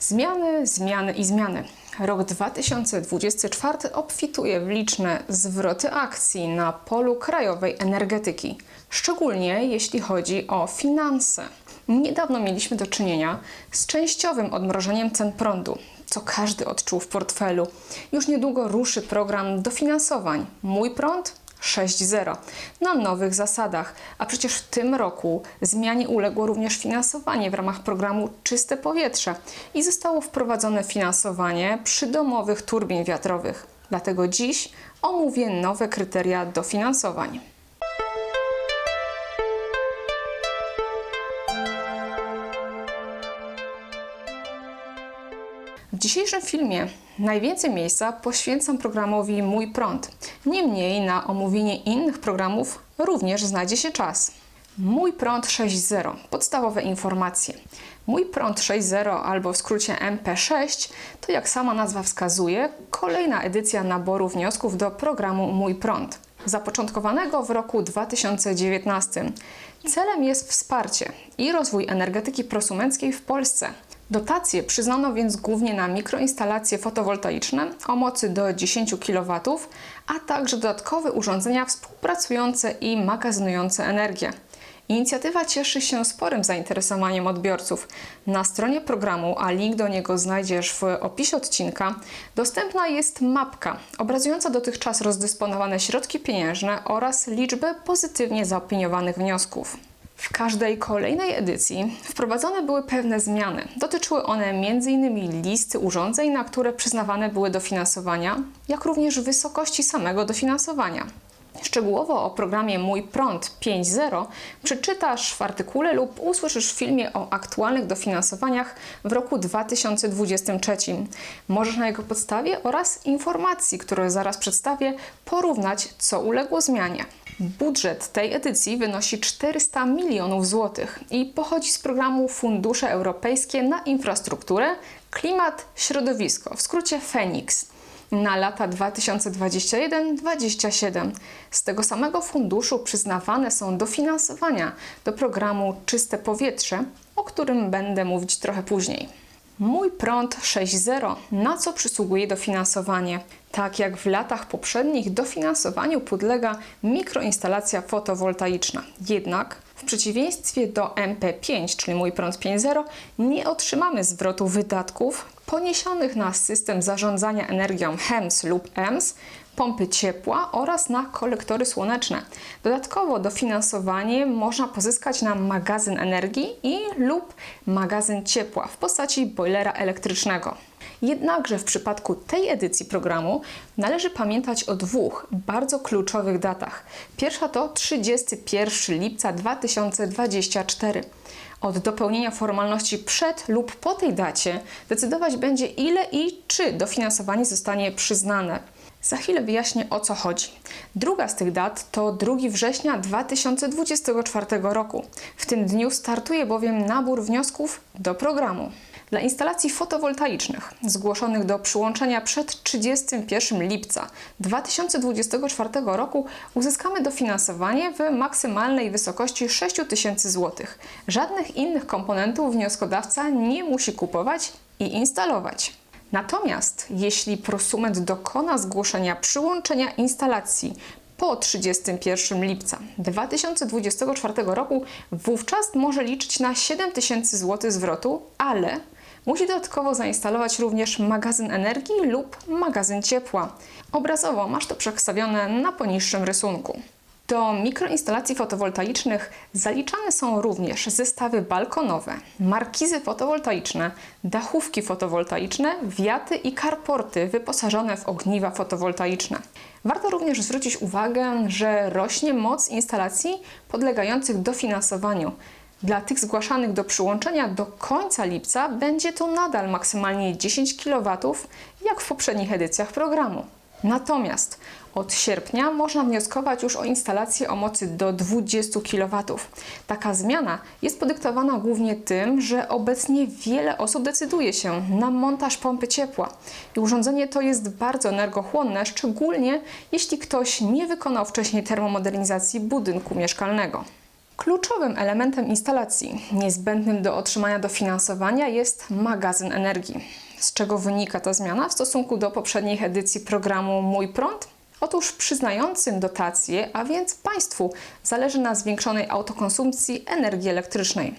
Zmiany, zmiany i zmiany. Rok 2024 obfituje w liczne zwroty akcji na polu krajowej energetyki, szczególnie jeśli chodzi o finanse. Niedawno mieliśmy do czynienia z częściowym odmrożeniem cen prądu, co każdy odczuł w portfelu. Już niedługo ruszy program dofinansowań Mój prąd 6.0 na nowych zasadach, a przecież w tym roku zmianie uległo również finansowanie w ramach programu Czyste Powietrze i zostało wprowadzone finansowanie przydomowych turbin wiatrowych. Dlatego dziś omówię nowe kryteria dofinansowań. Dzisiejszym filmie najwięcej miejsca poświęcam programowi Mój Prąd. Niemniej na omówienie innych programów również znajdzie się czas. Mój Prąd 6.0. Podstawowe informacje. Mój Prąd 6.0 albo w skrócie MP6 to jak sama nazwa wskazuje kolejna edycja naboru wniosków do programu Mój Prąd zapoczątkowanego w roku 2019. Celem jest wsparcie i rozwój energetyki prosumenckiej w Polsce. Dotacje przyznano więc głównie na mikroinstalacje fotowoltaiczne o mocy do 10 kW, a także dodatkowe urządzenia współpracujące i magazynujące energię. Inicjatywa cieszy się sporym zainteresowaniem odbiorców. Na stronie programu, a link do niego znajdziesz w opisie odcinka, dostępna jest mapka obrazująca dotychczas rozdysponowane środki pieniężne oraz liczbę pozytywnie zaopiniowanych wniosków. W każdej kolejnej edycji wprowadzone były pewne zmiany. Dotyczyły one m.in. listy urządzeń, na które przyznawane były dofinansowania, jak również wysokości samego dofinansowania. Szczegółowo o programie Mój Prąd 5.0 przeczytasz w artykule lub usłyszysz w filmie o aktualnych dofinansowaniach w roku 2023. Możesz na jego podstawie oraz informacji, które zaraz przedstawię, porównać, co uległo zmianie. Budżet tej edycji wynosi 400 milionów złotych i pochodzi z programu Fundusze Europejskie na Infrastrukturę, Klimat, Środowisko, w skrócie FENIX na lata 2021-2027. Z tego samego funduszu przyznawane są dofinansowania do programu Czyste Powietrze, o którym będę mówić trochę później. Mój prąd 6.0, na co przysługuje dofinansowanie? Tak jak w latach poprzednich, dofinansowaniu podlega mikroinstalacja fotowoltaiczna. Jednak w przeciwieństwie do MP5, czyli mój prąd 5.0, nie otrzymamy zwrotu wydatków poniesionych na system zarządzania energią HEMS lub EMS, pompy ciepła oraz na kolektory słoneczne. Dodatkowo dofinansowanie można pozyskać na magazyn energii i lub magazyn ciepła w postaci bojlera elektrycznego. Jednakże w przypadku tej edycji programu należy pamiętać o dwóch bardzo kluczowych datach. Pierwsza to 31 lipca 2024. Od dopełnienia formalności przed lub po tej dacie decydować będzie ile i czy dofinansowanie zostanie przyznane. Za chwilę wyjaśnię o co chodzi. Druga z tych dat to 2 września 2024 roku. W tym dniu startuje bowiem nabór wniosków do programu. Dla instalacji fotowoltaicznych zgłoszonych do przyłączenia przed 31 lipca 2024 roku uzyskamy dofinansowanie w maksymalnej wysokości 6 tysięcy zł. Żadnych innych komponentów wnioskodawca nie musi kupować i instalować. Natomiast jeśli prosument dokona zgłoszenia przyłączenia instalacji po 31 lipca 2024 roku, wówczas może liczyć na 7 tysięcy zł zwrotu, ale musi dodatkowo zainstalować również magazyn energii lub magazyn ciepła. Obrazowo masz to przedstawione na poniższym rysunku. Do mikroinstalacji fotowoltaicznych zaliczane są również zestawy balkonowe, markizy fotowoltaiczne, dachówki fotowoltaiczne, wiaty i karporty wyposażone w ogniwa fotowoltaiczne. Warto również zwrócić uwagę, że rośnie moc instalacji podlegających dofinansowaniu. Dla tych zgłaszanych do przyłączenia do końca lipca będzie to nadal maksymalnie 10 kW, jak w poprzednich edycjach programu. Natomiast od sierpnia można wnioskować już o instalację o mocy do 20 kW. Taka zmiana jest podyktowana głównie tym, że obecnie wiele osób decyduje się na montaż pompy ciepła i urządzenie to jest bardzo energochłonne, szczególnie jeśli ktoś nie wykonał wcześniej termomodernizacji budynku mieszkalnego. Kluczowym elementem instalacji niezbędnym do otrzymania dofinansowania jest magazyn energii. Z czego wynika ta zmiana w stosunku do poprzednich edycji programu Mój Prąd? Otóż przyznającym dotacje, a więc państwu, zależy na zwiększonej autokonsumpcji energii elektrycznej.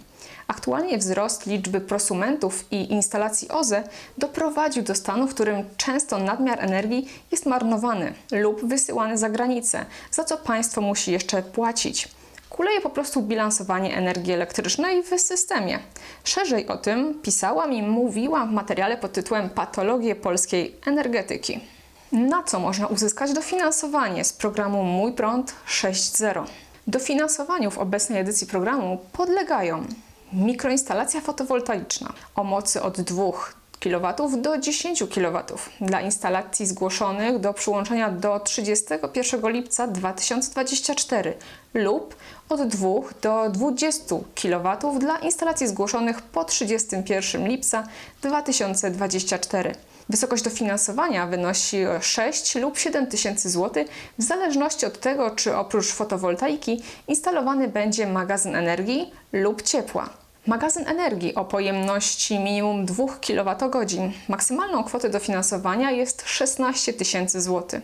Aktualnie wzrost liczby prosumentów i instalacji OZE doprowadził do stanu, w którym często nadmiar energii jest marnowany lub wysyłany za granicę, za co państwo musi jeszcze płacić. Kuleje po prostu bilansowanie energii elektrycznej w systemie. Szerzej o tym pisałam i mówiłam w materiale pod tytułem Patologie polskiej energetyki. Na co można uzyskać dofinansowanie z programu Mój Prąd 6.0? Dofinansowaniu w obecnej edycji programu podlegają mikroinstalacja fotowoltaiczna o mocy od 2 kW do 10 kW dla instalacji zgłoszonych do przyłączenia do 31 lipca 2024 lub od 2 do 20 kW dla instalacji zgłoszonych po 31 lipca 2024. Wysokość dofinansowania wynosi 6 lub 7 tysięcy złotych w zależności od tego, czy oprócz fotowoltaiki instalowany będzie magazyn energii lub ciepła. Magazyn energii o pojemności minimum 2 kWh. Maksymalną kwotę dofinansowania jest 16 tysięcy złotych.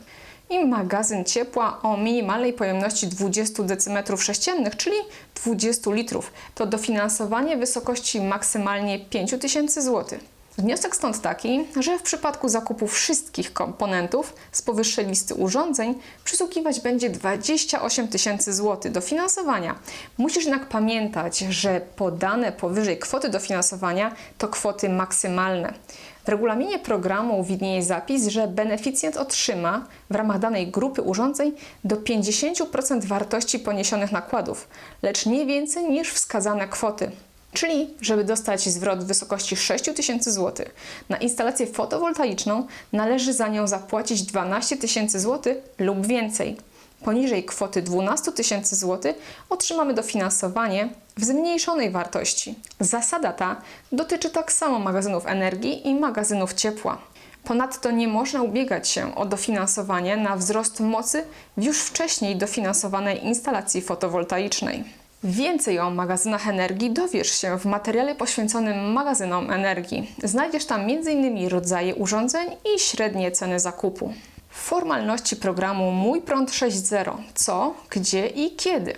I magazyn ciepła o minimalnej pojemności 20 dm3, czyli 20 litrów. To dofinansowanie wysokości maksymalnie 5 tysięcy złotych. Wniosek stąd taki, że w przypadku zakupu wszystkich komponentów z powyższej listy urządzeń przysługiwać będzie 28 tysięcy złotych dofinansowania. Musisz jednak pamiętać, że podane powyżej kwoty dofinansowania to kwoty maksymalne. W regulaminie programu widnieje zapis, że beneficjent otrzyma w ramach danej grupy urządzeń do 50% wartości poniesionych nakładów, lecz nie więcej niż wskazane kwoty. Czyli, żeby dostać zwrot w wysokości 6 tysięcy złotych na instalację fotowoltaiczną, należy za nią zapłacić 12 tysięcy złotych lub więcej. Poniżej kwoty 12 tysięcy złotych otrzymamy dofinansowanie w zmniejszonej wartości. Zasada ta dotyczy tak samo magazynów energii i magazynów ciepła. Ponadto nie można ubiegać się o dofinansowanie na wzrost mocy w już wcześniej dofinansowanej instalacji fotowoltaicznej. Więcej o magazynach energii dowiesz się w materiale poświęconym magazynom energii. Znajdziesz tam m.in. rodzaje urządzeń i średnie ceny zakupu. Formalności programu Mój Prąd 6.0. Co, gdzie i kiedy.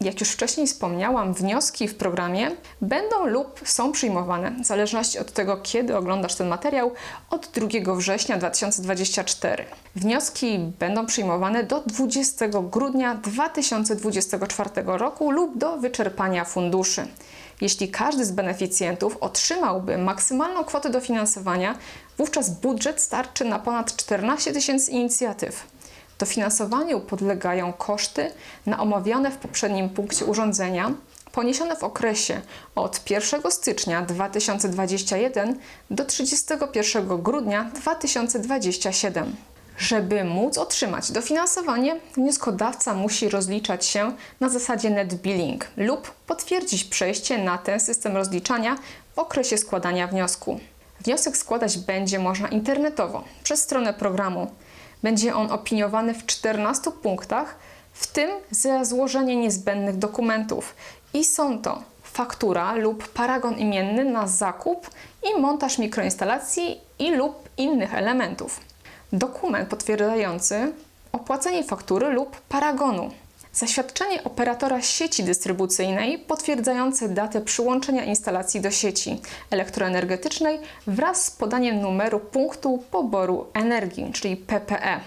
Jak już wcześniej wspomniałam, wnioski w programie będą lub są przyjmowane, w zależności od tego, kiedy oglądasz ten materiał, od 2 września 2024. Wnioski będą przyjmowane do 20 grudnia 2024 roku lub do wyczerpania funduszy. Jeśli każdy z beneficjentów otrzymałby maksymalną kwotę dofinansowania, wówczas budżet starczy na ponad 14 tysięcy inicjatyw. Dofinansowaniu podlegają koszty na omawiane w poprzednim punkcie urządzenia poniesione w okresie od 1 stycznia 2021 do 31 grudnia 2027. Żeby móc otrzymać dofinansowanie, wnioskodawca musi rozliczać się na zasadzie net billing lub potwierdzić przejście na ten system rozliczania w okresie składania wniosku. Wniosek składać będzie można internetowo przez stronę programu będzie on opiniowany w 14 punktach, w tym za złożenie niezbędnych dokumentów. I są to faktura lub paragon imienny na zakup i montaż mikroinstalacji i lub innych elementów. Dokument potwierdzający opłacenie faktury lub paragonu. Zaświadczenie operatora sieci dystrybucyjnej potwierdzające datę przyłączenia instalacji do sieci elektroenergetycznej wraz z podaniem numeru punktu poboru energii, czyli PPE.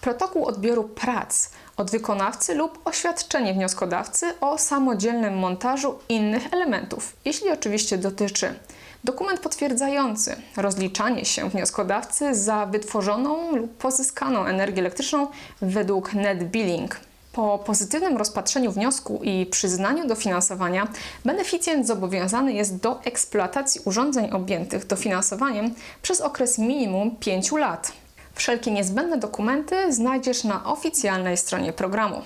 Protokół odbioru prac od wykonawcy lub oświadczenie wnioskodawcy o samodzielnym montażu innych elementów, jeśli oczywiście dotyczy dokument potwierdzający rozliczanie się wnioskodawcy za wytworzoną lub pozyskaną energię elektryczną według net billing. Po pozytywnym rozpatrzeniu wniosku i przyznaniu dofinansowania, beneficjent zobowiązany jest do eksploatacji urządzeń objętych dofinansowaniem przez okres minimum 5 lat. Wszelkie niezbędne dokumenty znajdziesz na oficjalnej stronie programu.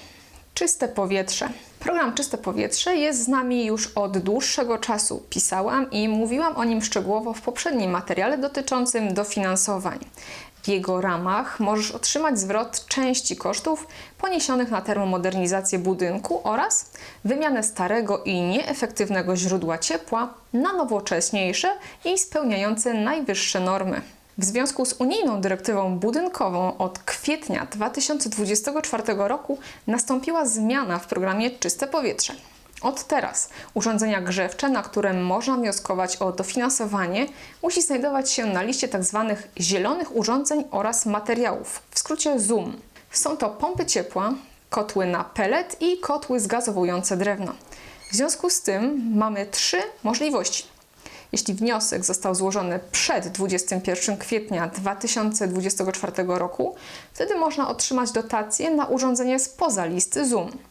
Czyste powietrze. Program Czyste Powietrze jest z nami już od dłuższego czasu. Pisałam i mówiłam o nim szczegółowo w poprzednim materiale dotyczącym dofinansowań. W jego ramach możesz otrzymać zwrot części kosztów poniesionych na termomodernizację budynku oraz wymianę starego i nieefektywnego źródła ciepła na nowocześniejsze i spełniające najwyższe normy. W związku z unijną dyrektywą budynkową od kwietnia 2024 roku nastąpiła zmiana w programie Czyste Powietrze. Od teraz urządzenia grzewcze, na które można wnioskować o dofinansowanie, musi znajdować się na liście tzw. zielonych urządzeń oraz materiałów, w skrócie ZUM. Są to pompy ciepła, kotły na pelet i kotły zgazowujące drewno. W związku z tym mamy trzy możliwości. Jeśli wniosek został złożony przed 21 kwietnia 2024 roku, wtedy można otrzymać dotację na urządzenie spoza listy ZUM.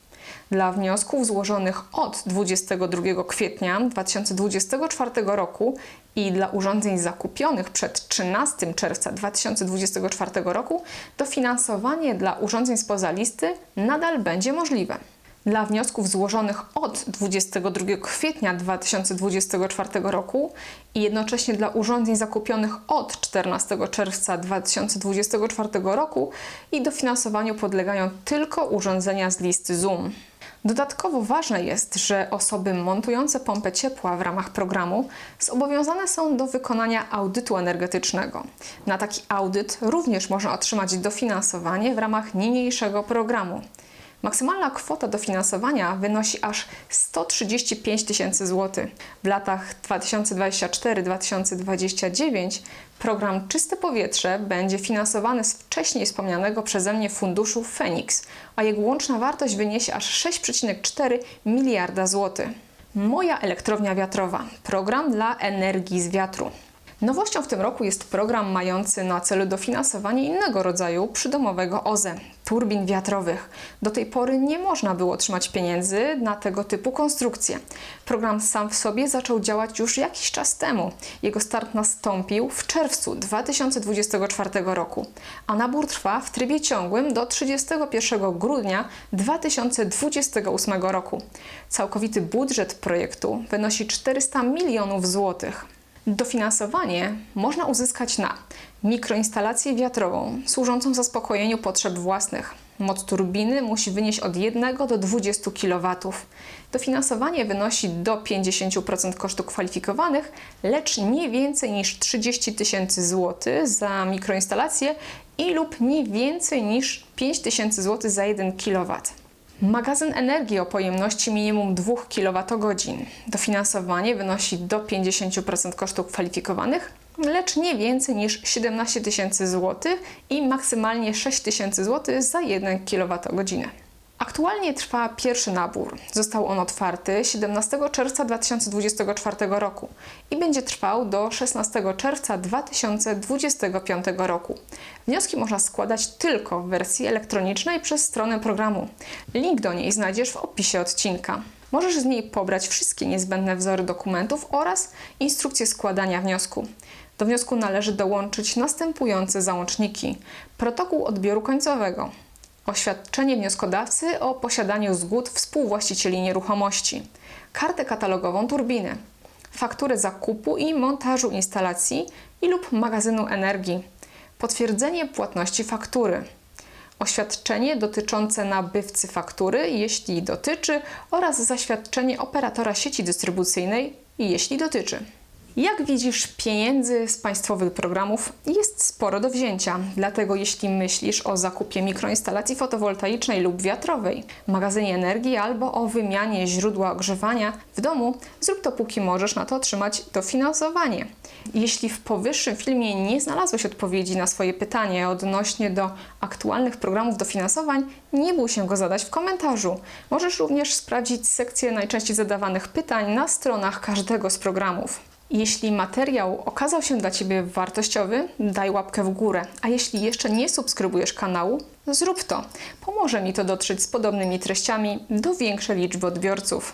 Dla wniosków złożonych od 22 kwietnia 2024 roku i dla urządzeń zakupionych przed 13 czerwca 2024 roku dofinansowanie dla urządzeń spoza listy nadal będzie możliwe. Dla wniosków złożonych od 22 kwietnia 2024 roku i jednocześnie dla urządzeń zakupionych od 14 czerwca 2024 roku i dofinansowaniu podlegają tylko urządzenia z listy ZUM. Dodatkowo ważne jest, że osoby montujące pompę ciepła w ramach programu zobowiązane są do wykonania audytu energetycznego. Na taki audyt również można otrzymać dofinansowanie w ramach niniejszego programu. Maksymalna kwota dofinansowania wynosi aż 135 tysięcy złotych. W latach 2024-2029 program Czyste Powietrze będzie finansowany z wcześniej wspomnianego przeze mnie funduszu Fenix, a jego łączna wartość wyniesie aż 6,4 miliarda złotych. Moja elektrownia wiatrowa program dla energii z wiatru. Nowością w tym roku jest program mający na celu dofinansowanie innego rodzaju przydomowego OZE turbin wiatrowych. Do tej pory nie można było otrzymać pieniędzy na tego typu konstrukcje. Program sam w sobie zaczął działać już jakiś czas temu. Jego start nastąpił w czerwcu 2024 roku, a nabór trwa w trybie ciągłym do 31 grudnia 2028 roku. Całkowity budżet projektu wynosi 400 milionów złotych. Dofinansowanie można uzyskać na mikroinstalację wiatrową służącą zaspokojeniu potrzeb własnych. Moc turbiny musi wynieść od 1 do 20 kW. Dofinansowanie wynosi do 50% kosztów kwalifikowanych, lecz nie więcej niż 30 tysięcy złotych za mikroinstalację i lub nie więcej niż 5 tysięcy złotych za 1 kW. Magazyn energii o pojemności minimum 2 kWh. Dofinansowanie wynosi do 50% kosztów kwalifikowanych, lecz nie więcej niż 17 tysięcy złotych i maksymalnie 6 tysięcy złotych za 1 kWh. Aktualnie trwa pierwszy nabór. Został on otwarty 17 czerwca 2024 roku i będzie trwał do 16 czerwca 2025 roku. Wnioski można składać tylko w wersji elektronicznej przez stronę programu. Link do niej znajdziesz w opisie odcinka. Możesz z niej pobrać wszystkie niezbędne wzory dokumentów oraz instrukcję składania wniosku. Do wniosku należy dołączyć następujące załączniki: protokół odbioru końcowego oświadczenie wnioskodawcy o posiadaniu zgód współwłaścicieli nieruchomości, kartę katalogową turbiny, fakturę zakupu i montażu instalacji i lub magazynu energii, potwierdzenie płatności faktury, oświadczenie dotyczące nabywcy faktury, jeśli dotyczy, oraz zaświadczenie operatora sieci dystrybucyjnej, jeśli dotyczy. Jak widzisz, pieniędzy z państwowych programów jest sporo do wzięcia. Dlatego jeśli myślisz o zakupie mikroinstalacji fotowoltaicznej lub wiatrowej, magazynie energii albo o wymianie źródła ogrzewania w domu, zrób to póki możesz na to otrzymać dofinansowanie. Jeśli w powyższym filmie nie znalazłeś odpowiedzi na swoje pytanie odnośnie do aktualnych programów dofinansowań, nie bój się go zadać w komentarzu. Możesz również sprawdzić sekcję najczęściej zadawanych pytań na stronach każdego z programów. Jeśli materiał okazał się dla Ciebie wartościowy, daj łapkę w górę. A jeśli jeszcze nie subskrybujesz kanału, zrób to. Pomoże mi to dotrzeć z podobnymi treściami do większej liczby odbiorców.